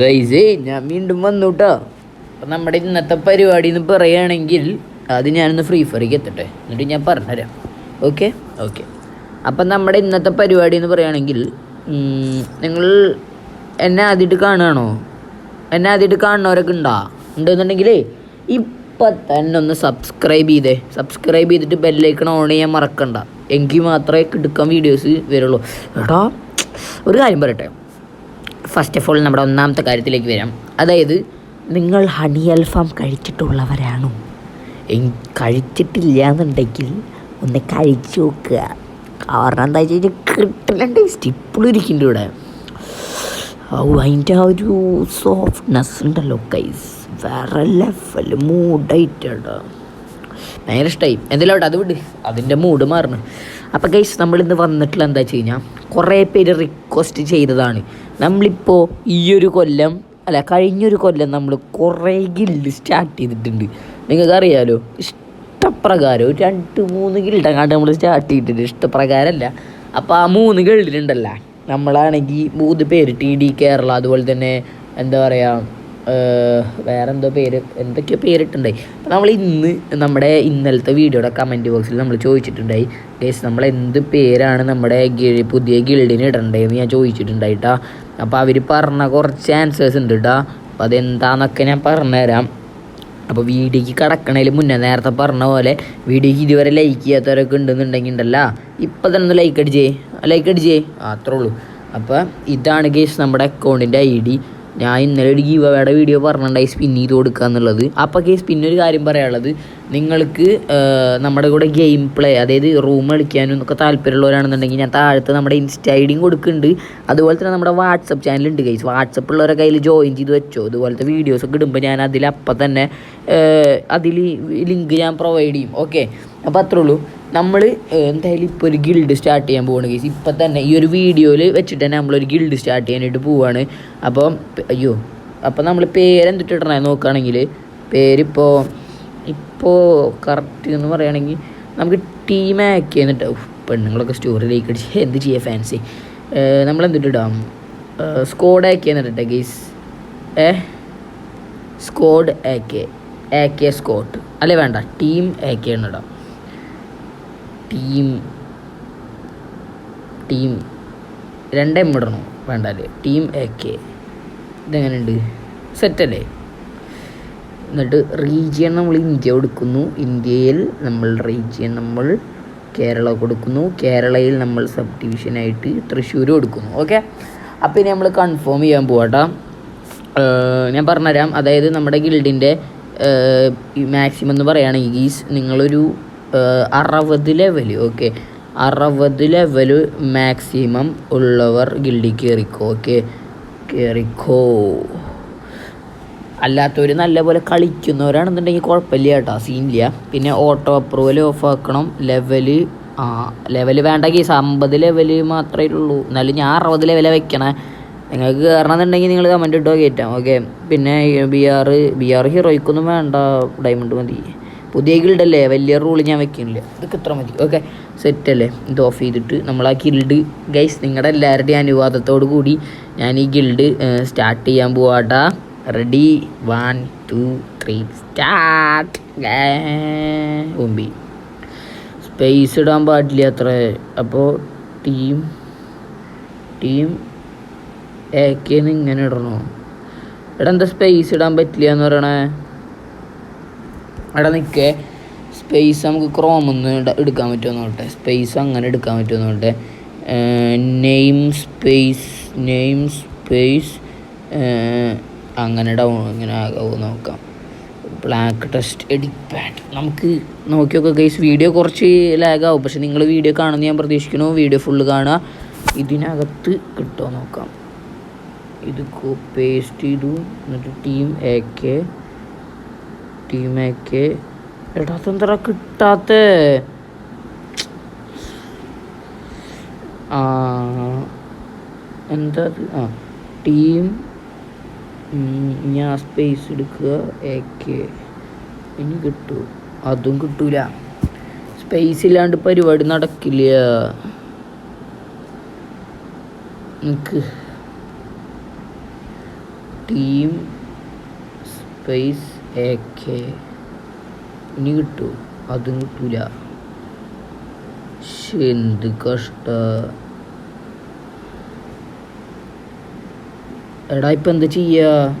ഗൈസേ ഞാൻ വീണ്ടും വന്നു കേട്ടോ അപ്പം നമ്മുടെ ഇന്നത്തെ പരിപാടി എന്ന് പറയുകയാണെങ്കിൽ അത് ഞാനൊന്ന് ഫ്രീ ഫയറിക്ക് എത്തട്ടെ. എന്നിട്ട് ഞാൻ പറഞ്ഞുതരാം. ഓക്കെ ഓക്കെ അപ്പം നമ്മുടെ ഇന്നത്തെ പരിപാടി എന്ന് പറയുകയാണെങ്കിൽ നിങ്ങൾ എന്നെ ആദ്യമായിട്ട് കാണുകയാണോ? എന്നെ ആദ്യമായിട്ട് കാണുന്നവരൊക്കെ ഉണ്ടോ? ഉണ്ടെന്നുണ്ടെങ്കിലേ ഇപ്പം തന്നെ ഒന്ന് സബ്സ്ക്രൈബ് ചെയ്തേ. സബ്സ്ക്രൈബ് ചെയ്തിട്ട് ബെല്ലൈക്കൺ ഓൺ ചെയ്യാൻ മറക്കണ്ട. എങ്കിൽ മാത്രമേ കിടക്കാൻ വീഡിയോസ് വരുള്ളൂ. എടാ ഒരു കാര്യം പറയട്ടെ. ഫസ്റ്റ് ഓഫ് ഓൾ നമ്മുടെ ഒന്നാമത്തെ കാര്യത്തിലേക്ക് വരാം. അതായത് നിങ്ങൾ ഹണി അൽഫാം കഴിച്ചിട്ടുള്ളവരാണോ? കഴിച്ചിട്ടില്ല എന്നുണ്ടെങ്കിൽ ഒന്ന് കഴിച്ചു നോക്കുക. കാരണം എന്താ വെച്ച് കഴിഞ്ഞാൽ കിട്ടില്ല ടേസ്റ്റ് ഇപ്പോഴും ഇരിക്കുന്നുണ്ട് ഇവിടെ. അതിന്റെ ആ ഒരു സോഫ്റ്റ്നെസ് ഉണ്ടല്ലോ കൈസ് വേറെ ലെവൽ മൂഡായിട്ടാണ് ഭയങ്കര ഇഷ്ടമായി എന്തെങ്കിലും അവിടെ അത് വിട്. അതിന്റെ മൂഡ് മാറണം. അപ്പോൾ ഗൈസ് നമ്മളിന്ന് വന്നിട്ടുള്ള എന്താ വെച്ച് കഴിഞ്ഞാൽ കുറേ പേര് റിക്വസ്റ്റ് ചെയ്തതാണ്. നമ്മളിപ്പോൾ ഈ ഒരു കൊല്ലം അല്ല കഴിഞ്ഞൊരു കൊല്ലം നമ്മൾ കുറേ ഗിൽഡ് സ്റ്റാർട്ട് ചെയ്തിട്ടുണ്ട്. നിങ്ങൾക്ക് അറിയാലോ ഇഷ്ടപ്രകാരം ഒരു രണ്ട് മൂന്ന് ഗിൽഡങ്ങാണ്ട് നമ്മൾ സ്റ്റാർട്ട് ചെയ്തിട്ടുണ്ട്. ഇഷ്ടപ്രകാരമല്ല അപ്പോൾ ആ മൂന്ന് ഗിൽഡിലുണ്ടല്ലോ നമ്മളാണെങ്കിൽ മൂന്ന് പേര് ടി ഡി കേരള അതുപോലെ തന്നെ എന്താ പറയുക വേറെന്തോ പേര് എന്തൊക്കെയോ പേരിട്ടുണ്ടായി. അപ്പോൾ നമ്മൾ ഇന്ന് നമ്മുടെ ഇന്നലത്തെ വീഡിയോയുടെ കമന്റ് ബോക്സിൽ നമ്മൾ ചോദിച്ചിട്ടുണ്ടായി. ഗേസ് നമ്മൾ എന്ത് പേരാണ് നമ്മുടെ പുതിയ ഗിൽഡിന് ഇടണ്ടതെന്ന് ഞാൻ ചോദിച്ചിട്ടുണ്ടായിട്ടാ അപ്പോൾ അവർ പറഞ്ഞ കുറച്ച് ആൻസേഴ്സ് ഉണ്ട് കേട്ടോ അപ്പോൾ അതെന്താണെന്നൊക്കെ ഞാൻ പറഞ്ഞുതരാം. അപ്പോൾ വീഡിയോക്ക് കടക്കണതിൽ മുന്നേ നേരത്തെ പറഞ്ഞ പോലെ വീഡിയോക്ക് ഇതുവരെ ലൈക്ക് ചെയ്യാത്തവരൊക്കെ ഉണ്ടെന്നുണ്ടെങ്കിൽ ഉണ്ടല്ലോ ഇപ്പം തന്നെ ഒന്ന് ലൈക്ക് അടിച്ചേ. ലൈക്ക് അടിച്ചേ. അത്രേ ഉള്ളൂ. അപ്പോൾ ഇതാണ് ഗേസ് നമ്മുടെ അക്കൗണ്ടിന്റെ ഐ ഡി. ഞാൻ ഇന്നലെ ഒരു ഗീവ് അവയുടെ വീഡിയോ പറഞ്ഞിട്ടുണ്ടായി സ്പിൻ ചെയ്ത് കൊടുക്കുക എന്നുള്ളത്. അപ്പോൾ കേസ് പിന്നെ ഒരു കാര്യം പറയാനുള്ളത്. നിങ്ങൾക്ക് നമ്മുടെ കൂടെ ഗെയിം പ്ലേ അതായത് റൂം കളിക്കാനും ഒക്കെ താല്പര്യമുള്ളവരാണെന്നുണ്ടെങ്കിൽ ഞാൻ താഴത്ത് നമ്മുടെ ഇൻസ്റ്റ ഐ ഡിയും കൊടുക്കുന്നുണ്ട്. അതുപോലെ തന്നെ നമ്മുടെ വാട്സപ്പ് ചാനലുണ്ട് കൈസ് വാട്സപ്പ് ഉള്ളവരെ കയ്യിൽ ജോയിൻ ചെയ്ത് വെച്ചോ. അതുപോലത്തെ വീഡിയോസൊക്കെ ഇടുമ്പോൾ ഞാൻ അതിൽ അപ്പം തന്നെ അതിൽ ലിങ്ക് ഞാൻ പ്രൊവൈഡ് ചെയ്യും. ഓക്കെ അപ്പോൾ അത്രേ ഉള്ളൂ നമ്മൾ എന്തായാലും ഇപ്പോൾ ഒരു ഗിൽഡ് സ്റ്റാർട്ട് ചെയ്യാൻ പോവാണ് കേസ് ഇപ്പം തന്നെ ഈ ഒരു വീഡിയോയിൽ വെച്ചിട്ട് തന്നെ നമ്മളൊരു ഗിൽഡ് സ്റ്റാർട്ട് ചെയ്യാനായിട്ട് പോവാണ്. അപ്പോൾ അയ്യോ അപ്പോൾ നമ്മൾ പേരെന്തിട്ടിടണേ നോക്കുകയാണെങ്കിൽ പേരിപ്പോൾ ഇപ്പോൾ കറക്റ്റ് എന്ന് പറയുകയാണെങ്കിൽ നമുക്ക് ടീം ആക്കി എന്നിട്ട് പെണ്ണുങ്ങളൊക്കെ സ്റ്റോറിയിലേക്ക് അടിച്ച് എന്ത് ചെയ്യുക ഫാൻസി നമ്മൾ എന്തിട്ടിടാം സ്കോഡ് ആക്കി എന്നിട്ടെ guys A squad A K A squad അല്ലേ വേണ്ട ടീം എ ഇടാം. ടീം. ടീം. രണ്ടേ മുടണോ വേണ്ട അല്ലേ ടീം എ കെ. ഇതെങ്ങനെയുണ്ട്? സെറ്റല്ലേ? എന്നിട്ട് റീജിയൻ നമ്മൾ ഇന്ത്യ കൊടുക്കുന്നു. ഇന്ത്യയിൽ നമ്മൾ റീജിയൻ നമ്മൾ കേരള കൊടുക്കുന്നു. കേരളയിൽ നമ്മൾ സബ് ഡിവിഷനായിട്ട് തൃശ്ശൂർ കൊടുക്കുന്നു. ഓക്കെ? അപ്പോൾ ഇനി നമ്മൾ കൺഫേം ചെയ്യാൻ പോവാട്ടോ. ഞാൻ പറഞ്ഞുതരാം. അതായത് നമ്മുടെ ഗിൽഡിന്റെ മാക്സിമം എന്ന് പറയുകയാണെങ്കിൽ ഗീസ് നിങ്ങളൊരു അറുപത് ലെവൽ ഓക്കെ അറുപത് ലെവൽ മാക്സിമം ഉള്ളവർ ഗിൽഡി കയറിക്കോ ഓക്കെ കയറിക്കോ അല്ലാത്തവർ നല്ലപോലെ കളിക്കുന്നവരാണെന്നുണ്ടെങ്കിൽ കുഴപ്പമില്ല കേട്ടോ സീനില്ല പിന്നെ ഓട്ടോ അപ്രൂവൽ ഓഫ് ആക്കണം ലെവൽ ആ ലെവൽ വേണ്ട കേസ് അമ്പത് ലെവൽ മാത്രമേ ഉള്ളൂ. എന്നാലും ഞാൻ അറുപത് ലെവലാണ് വെക്കണേ. നിങ്ങൾക്ക് കയറണമെന്നുണ്ടെങ്കിൽ നിങ്ങൾ കമന്റ് ഇട്ടോ കയറ്റാം ഓക്കെ പിന്നെ ബി ആർ ബി ആർ ഹീറോയ്ക്കൊന്നും വേണ്ട ഡയമണ്ട് മതി. പുതിയ ഗിൽഡല്ലേ വലിയ റൂൾ ഞാൻ വെക്കുന്നില്ല ഇതൊക്കെ ഇത്ര മതി. ഓക്കെ സെറ്റല്ലേ ഇത് ഓഫ് ചെയ്തിട്ട് നമ്മൾ ആ ഗിൽഡ് ഗൈസ് നിങ്ങളുടെ എല്ലാവരുടെയും അനുവാദത്തോടു കൂടി ഞാൻ ഈ ഗിൽഡ് സ്റ്റാർട്ട് ചെയ്യാൻ പോവാട്ടാ ready one two three start ഒമ്പി space ഇടാൻ പാടില്ല അത്ര. അപ്പോൾ ടീം ടീം ഏക്കേന്ന് ഇങ്ങനെ ഇടണോ? എടാ എന്താ സ്പേസ് ഇടാൻ പറ്റില്ല എന്ന് പറയണേ? എടാ നിൽക്കേ. സ്പേസ് നമുക്ക് ക്രോമൊന്ന് എടുക്കാൻ പറ്റുമോ നോട്ടെ സ്പേസ് അങ്ങനെ എടുക്കാൻ പറ്റുമോ നോട്ടെ നെയിം സ്പേസ് നെയിം സ്പേസ് അങ്ങനെ ഡൗൺ ഇങ്ങനെ ആകാവോ നോക്കാം. ബ്ലാക്ക് ടെസ്റ്റ് എഡിറ്റ് പാഡ് നമുക്ക് നോക്കി നോക്കാം ഗൈസ് വീഡിയോ കുറച്ച് ലാഗാവും പക്ഷെ നിങ്ങൾ വീഡിയോ കാണുമെന്ന് ഞാൻ പ്രതീക്ഷിക്കുന്നു. വീഡിയോ ഫുള്ള് കാണുക. ഇതിനകത്ത് കിട്ടുമോ നോക്കാം. ഇത് പേസ്റ്റ് ചെയ്തു. എന്നിട്ട് team A K team A K എടാ തന്ത്ര കിട്ടാത്ത? എന്താ? ആ ടീം ഞാൻ സ്പേസ് എടുക്കുക എ ഇനി കിട്ടൂ. അതും കിട്ടൂല. സ്പേസ് ഇല്ലാണ്ട് പരിപാടി നടക്കില്ല. നിക്ക്. ടീം സ്പേസ് എ കെ ഇനി കിട്ടൂ അതും കഷ്ട. എടാ ഇപ്പം എന്താ ചെയ്യാ?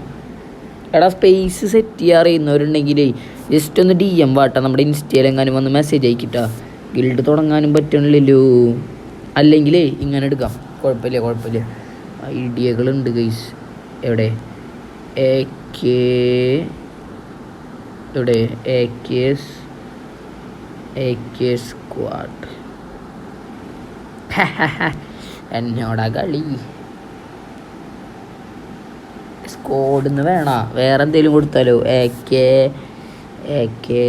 എടാ സ്പേസ് സെറ്റ് ചെയ്യാൻ അറിയുന്നവരുണ്ടെങ്കിലേ ജസ്റ്റ് ഒന്ന് ഡി എം വാട്ടാ. നമ്മുടെ ഇൻസ്റ്റയിലെങ്ങാനും വന്ന് മെസ്സേജ് അയക്കിട്ടാ. ഗിൽഡ് തുടങ്ങാനും പറ്റണില്ലല്ലോ. അല്ലെങ്കിലേ ഇങ്ങനെ എടുക്കാം. കുഴപ്പമില്ല കുഴപ്പമില്ല. ഐഡിയകളുണ്ട് ഗൈസ് എവിടെ? എ കെ എവിടെ A K A K squad എന്നോടാ കളി. സ്കോഡിന്ന് വേണ? വേറെ എന്തെങ്കിലും കൊടുത്താലോ എ കെ എ കെ.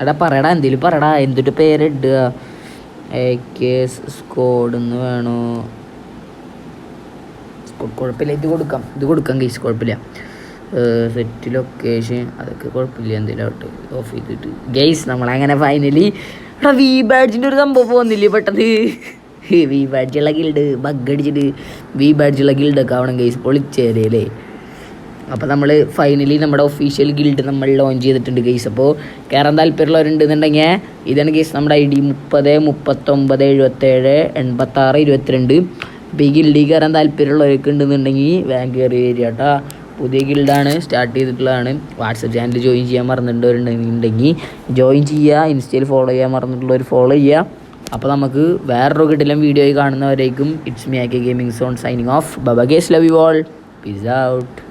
എടാ പറയടാ എന്തെങ്കിലും പറയടാ എന്തിട്ട് പേരിടുക എ കെ സ്കോഡിന്ന് വേണോ? സ്കോഡ് കുഴപ്പമില്ല ഇത് കൊടുക്കാം. ഇത് കൊടുക്കാം കേസ് കുഴപ്പമില്ല സെറ്റ് ലൊക്കേഷൻ അതൊക്കെ കുഴപ്പമില്ല എന്തെങ്കിലും ആവട്ടെ. ഓഫ് ചെയ്തിട്ട്. ഗെയ്സ് നമ്മളങ്ങനെ ഫൈനലി എടാ വി ബാഡ്ജിന്റെ ഒരു സംഭവം പോകുന്നില്ലേ പെട്ടെന്ന്. വി ബാഡ്ജുള്ള ഗിൽഡ് ബഗ് അടിച്ചിട്ട് വി ബാഡ്ജുള്ള ഗിൽഡൊക്കെ ആവണം ഗെയ്സ് പൊളിച്ചേരല്ലേ അപ്പോൾ നമ്മൾ ഫൈനലി നമ്മുടെ ഒഫീഷ്യൽ ഗിൽഡ് നമ്മൾ ലോഞ്ച് ചെയ്തിട്ടുണ്ട് ഗെയ്സ് അപ്പോൾ കയറാൻ താല്പര്യമുള്ളവരുണ്ടെന്നുണ്ടെങ്കിൽ ഇതാണ് ഗെയ്സ് നമ്മുടെ ഐ ഡി മുപ്പത് മുപ്പത്തൊമ്പത് എഴുപത്തേഴ് എൺപത്താറ് ഇരുപത്തിരണ്ട്. അപ്പോൾ ഈ ഗിൽഡിൽ കയറാൻ താല്പര്യമുള്ളവരൊക്കെ ഉണ്ടെന്നുണ്ടെങ്കിൽ വേഗം കയറി വരിക കേട്ടോ. പുതിയ ഗിൽഡാണ് സ്റ്റാർട്ട് ചെയ്തിട്ടുള്ളതാണ്. വാട്സപ്പ് ചാനൽ ജോയിൻ ചെയ്യാൻ മറന്നിട്ടുണ്ടെങ്കിൽ ജോയിൻ ചെയ്യുക ഇൻസ്റ്റയിൽ ഫോളോ ചെയ്യാൻ മറന്നിട്ടുള്ളവർ ഫോളോ ചെയ്യുക. അപ്പോൾ നമുക്ക് വേറൊരു കിട്ടിലും വീഡിയോയിൽ കാണുന്നവരേക്കും it's me Akki gaming zone signing off ബബ guys love you all peace out